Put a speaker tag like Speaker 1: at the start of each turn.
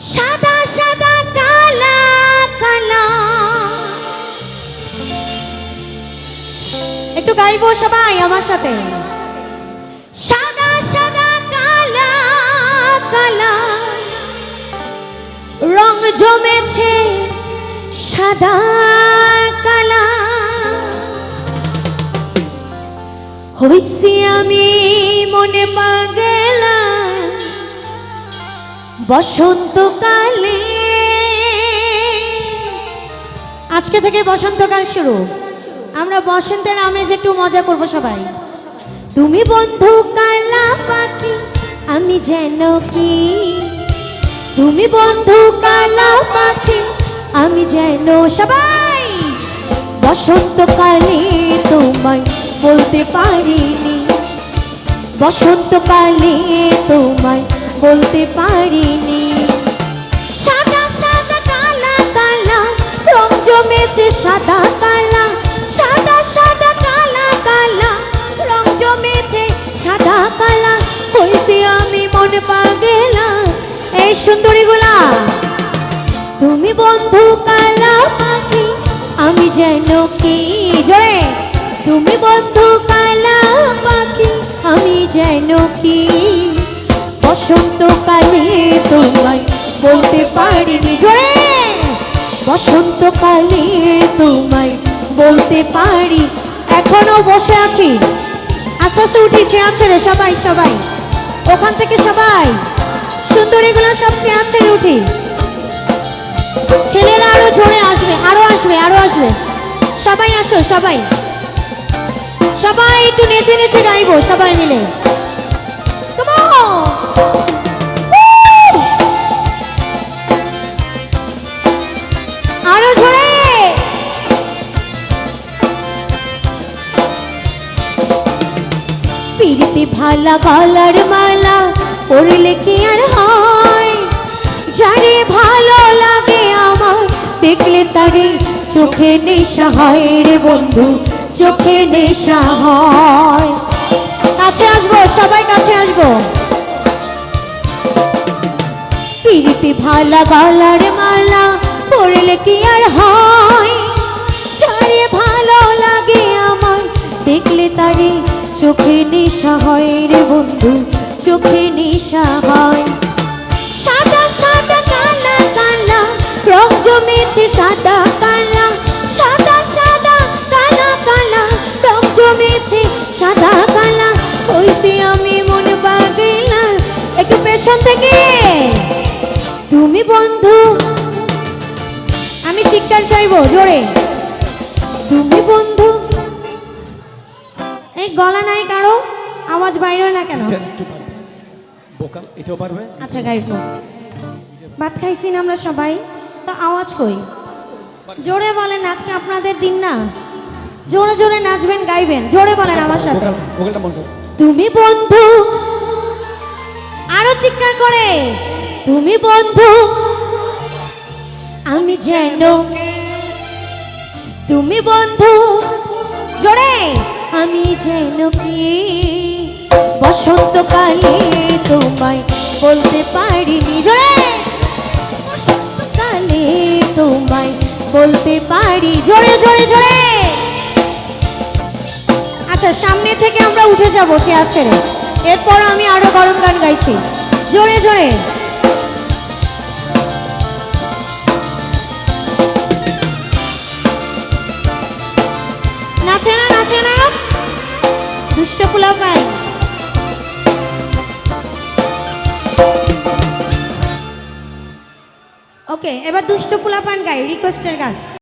Speaker 1: সাদা সাদা কালা কালা। একটু গাইবো সবাই আমার সাথে। সাদা সাদা কালা কালা। রং জমেছে সাদা, কালা। হইছি আমি মনে পাগেলা বসন্তকালে। আজকে থেকে বসন্তকাল শুরু। আমরা বসন্তের আমেজ একটু মজা করব সবাই। তুমি বন্ধু কালা পাখি, আমি যেন কি? তুমি বন্ধু কালা পাখি, আমি যেন সবাই। বসন্তকালে তোমায় বলতে পারিনি। বসন্তকালে তোমায় বলতে পারিনি। সাদা সাদা কালা কালা, রং জমেছে সাদা কালা। সাদা সাদা কালা কালা, রং জমেছে সাদা কালা। হইছি আমি মনে পাগেলা। এই সুন্দরীগুলা তুমি বন্ধু কালা পাখি, আমি যেন কি জয় তুমি বন্ধু কালা পাখি, আমি যেন কি বসন্তকালে তোমায় বলতে পারিনি। জয় বসন্তকালে তোমায় বলতে পারি। এখনও বসে আছি। আস্তে আস্তে উঠেছে, আছে রে সবাই সবাই। ওখান থেকে সবাই। সুন্দরীগুলো সব চেয়ে আছে উঠি। ছেলেরা আরও জোরে আসবে, আরও আসবে আরও আসবে। সবাই আসো, সবাই। সবাই একটু নেচে নেচে গাইবো, সবাই মিলে। Come! পিড়িতে ভালা গলার মালা পড়লে কি আর হয়? যারে ভালো লাগে আমার, দেখলে তারে চোখে নেশা হয় রে বন্ধু, চোখে নেশা হয়। কাছে আসব, সবাই কাছে আসব। পিড়িতে ভালা গলার মালা পড়লে কি আর হয়? চোখে নেশা হয় রে বন্ধু, চোখে নেশা হয়। সাদা সাদা কালা কালা, রং জমেছে সাদা কালা। সাদা সাদা কালা কালা, রং জমেছে সাদা কালা। হইছে আমি মনে পাগেলা, একটু পেছন থেকে। তুমি বন্ধু, আমি চিৎকার চাইব, জোরে। তুমি বন্ধু গলা নাই কারও আওয়াজ বাইরে না কেন?
Speaker 2: ভোকাল এটাও পারবে?
Speaker 1: আচ্ছা গাইবো ভাত খাইছি না আমরা সবাই। তা আওয়াজ কই? জোরে বলেন আজকে আপনাদের দিন না। জোরে জোরে নাচবেন গাইবেন। জোরে বলেন আমার সাথে। তুমি বন্ধু আরও চিৎকার করে। তুমি বন্ধু আমি যেন তুমি বন্ধু জোরে। আমি যেন কি? বসন্তকালে তোমায় বলতে পারিনি জোরে বসন্তকালে তোমায় বলতে পারি। জোরে জোরে জোরে! আচ্ছা সামনে থেকে আমরা উঠে যাব চেয়ার ছেড়ে। এরপর আমি আরও গরম গান গাইছি। জোরে জোরে! দুষ্ট পোলা পাই ওকে এবার দুষ্ট পোলা পান গাই রিকোয়েস্টের গান।